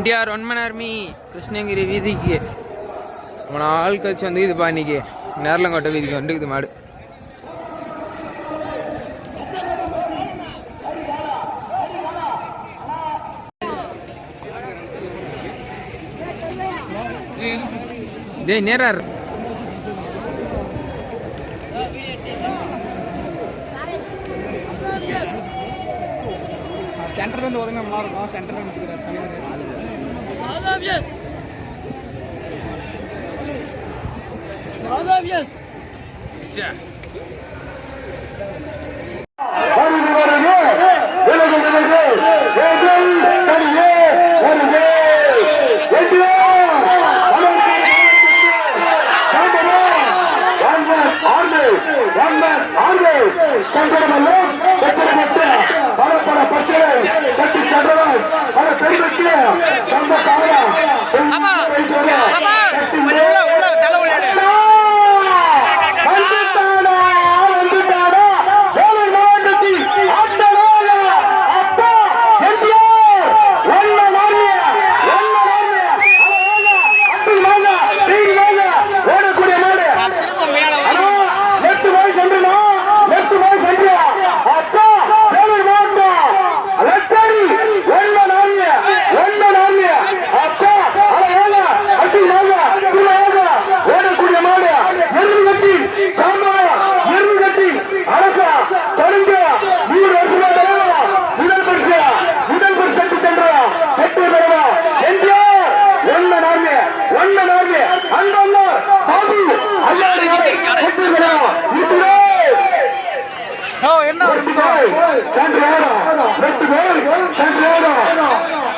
NTR ஒன்மன் army Krishnagiri வீதிக்கு. நம்ம ஆள் கட்சி வந்து இதுப்பா இன்னைக்கு. நேரலங்கோட்டை வீதிக்கு வந்துக்குது மாடு. டேய் நேரா சென்டர்லேருந்து ஒதுங்க நல்லா இருக்கும். சென்டர்ல yapacağız? Daha ne yapacağız? Güzel.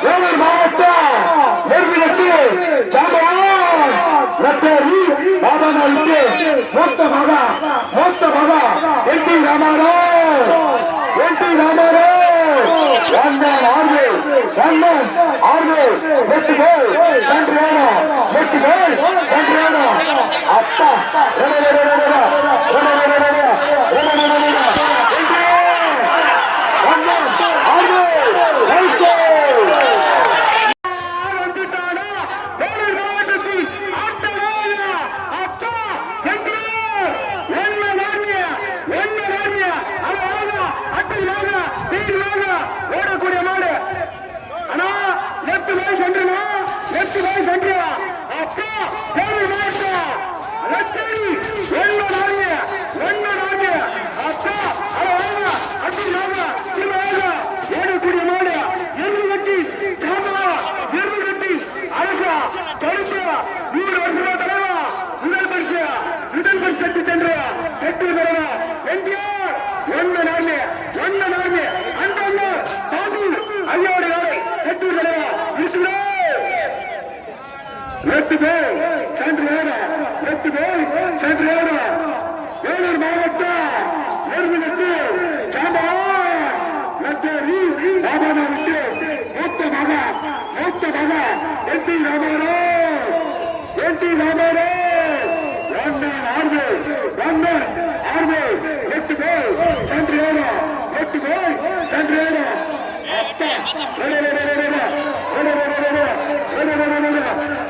Vellore மாவட்டம் நெருங்கிலத்து ஜாம்பவான் ரத்தேரி பாபா மூத்த மகா மூத்த மகா N T Ramarao N T Ramarao ஒன்னன் ஆர்வே ஒன்னன் ஆர்வே வெற்றி கோல் வெற்றி கோல் அப்பா செத்து போய் சென்று ஓட செத்து போய் சென்று ஓட வேலூர் மாவட்டம் நெருங்கிட்டு சாம்பான் லட்டேரி ராமநாதனுக்கு மூத்த மகா மூத்த மகா N T Ramarao N T Ramarao ஆர்வே runner ஆர்வே எட்டு போய் சென்று ஓட எட்டு போய் சென்று ஓட அப்பா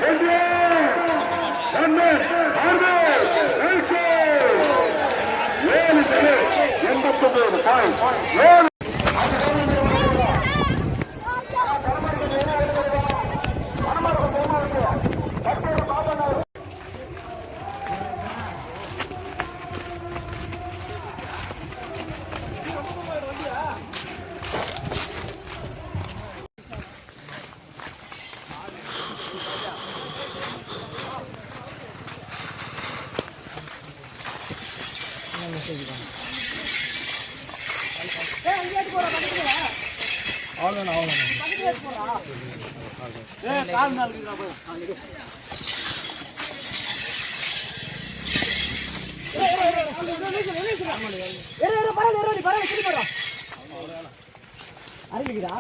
ரெண்டு எண்பத்தி ஒன்பது பாயிண்ட் அவ்வளோண்ணா அவ்வளோண்ணா அறிவிக்கிறா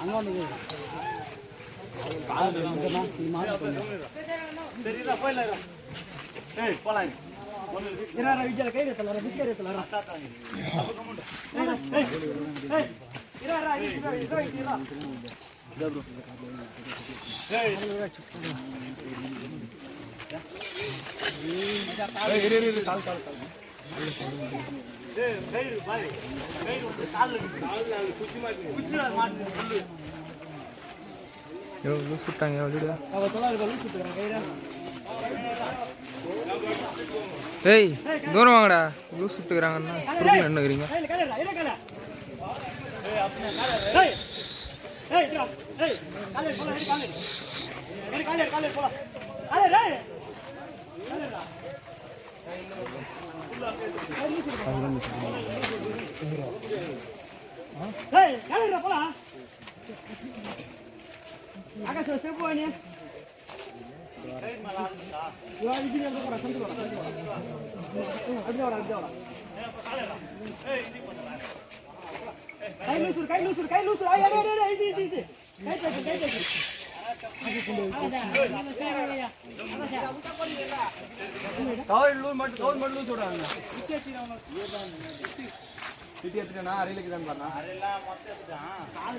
அங்கே வந்து தெரியுதா போயிடலாம். ஏய் போலாம் ఇరారా విద్యలు కై రేతలారా బిస్కే రేతలారా ఇరారా ఇరా ఇరా ఇరా எவ்வளோ லூஸ் தொழில் லூஸ் விட்டுறாங்க ஏய் தூரம் வாங்கடா இவ்வளோ சுற்றுக்கிறாங்கன்னா குறுக்கில் போலாம் ஆகாஷ் கை லூசு கை லூசு கை லூசு கை கை திட்டி எடுத்துட்டா அறையிலுக்கு தான் பாருங்க ஹே மொத்தம் எடுத்துட்டான் Hey,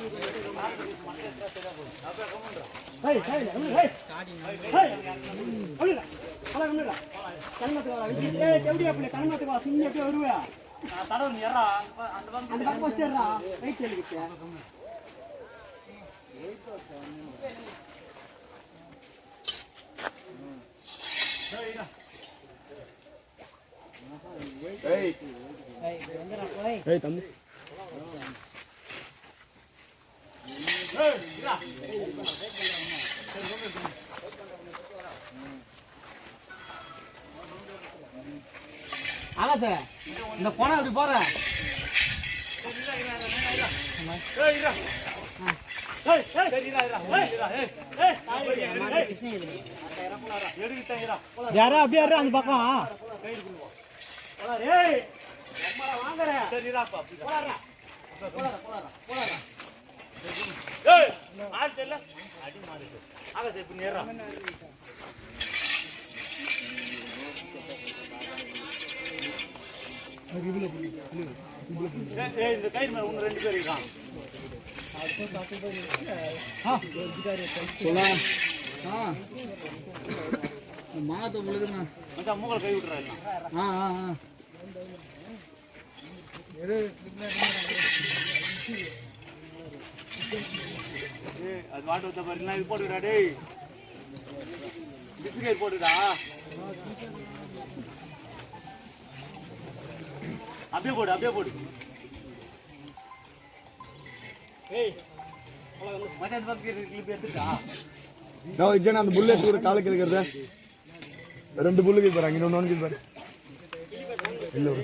hei போடா நீ இந்த போனா அப்படி போற? யாரா அப்படியே அந்த பக்கம். வாங்கற அடி மாறுது ஆகாச இப்ப நேரா இந்த கயிறு மேல ஒன்று ரெண்டு பேர் இருக்கான் மாத்த முழுதுண்ணா கை ஆ ஆ ஆ. அது வாட்டு வந்த பாரு நான் இது போட்டுடா டேய். பிஸ்கெட் போட்டுடா அப்படியே போடு அப்படியே போடு. இஜன் அந்த புல்லட் ஒரு காலுக்கு இருக்கிறத ரெண்டு புல்லுக்கு பாரு அங்க இன்னொன்னு ஒன்று பாரு. இல்ல ஒரு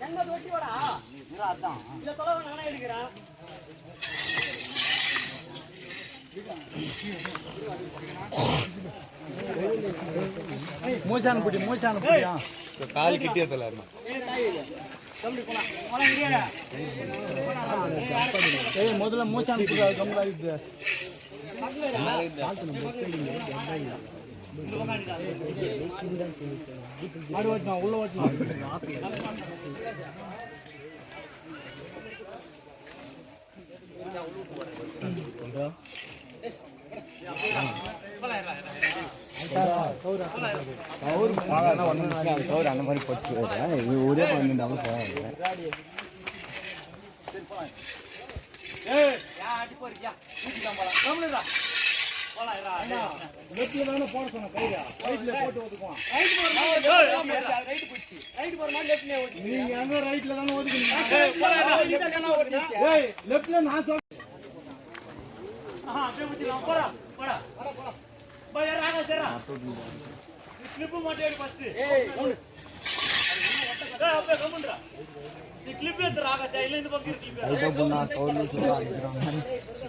எண்பது வெட்டி வாடா அதான்? இல்ல தொலை நானே எடுக்கிறேன். மூச்சான பிடி மூச்சான பிடியா கால் கிட்டே கம்மி ஆயிடுது மாடு ஓட்டணும் உள்ள ஓட்டணும் அந்த மாதிரி போட்டு ஒரே போவாங்க ஏய் யா அடி போறியா ஊத்தி தான் போலாம். கம்முடா லெஃப்ட்ல தானே போட சொன்ன கையா ரைட்ல போட்டு ஒதுக்குவான் ரைட் போறமா ரைட் போச்சு ரைட் போறமா லெஃப்ட் நே ஓடி நீங்க எங்க ரைட்ல தானே ஒதுக்குறீங்க ஏய் லெஃப்ட்ல நான் ஆஹா அப்படியே போடா போடா போடா போடா சேரா கிளிப் மாட்டே ஃபர்ஸ்ட் ஏய் ஏய் அப்படியே நீ கிளிப் இல்ல இந்த பக்கம் கிளிப்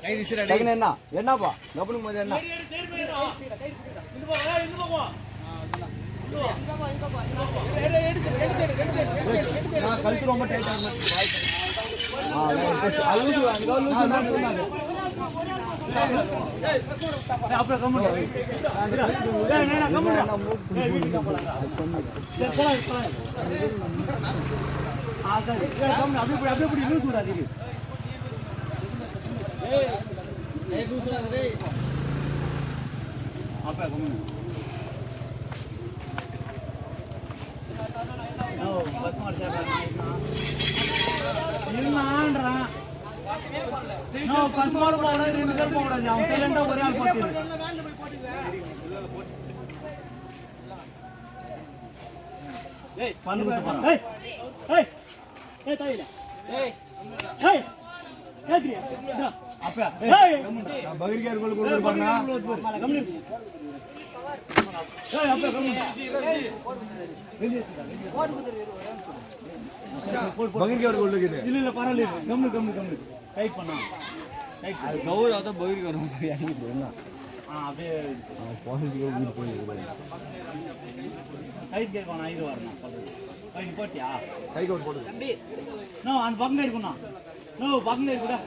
விசிற என்ன என்னப்பா கபனு மோதி என்ன கழுத்து ரொம்ப அப்புறம் கம்முடா மார்க் போட ரெண்டு பேர் போக கூடாது அவன் சைலண்டா ஒரே ஆள் போட்டு ஏய் பண்ணு குத்து போறான் ஏய் ஏய் ஏய் தாயில ஏய் ஏய் ஏத்ரியா அப்பா ஏய் நான் பகிர்கார் கோல் கொண்டு போறேன் கம்மி ஏய் அப்பா கம்மி பகிர்கார் கோல் இருக்குது இல்ல அது நோ பக்கம் இருக்குண்ணா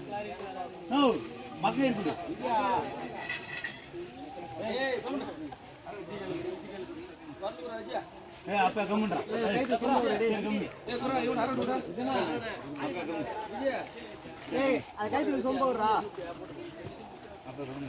நோ பக்கம் இருக்குடா பக்கம் இருக்குது ஏ அப்ப கம்முன்றா கம்மி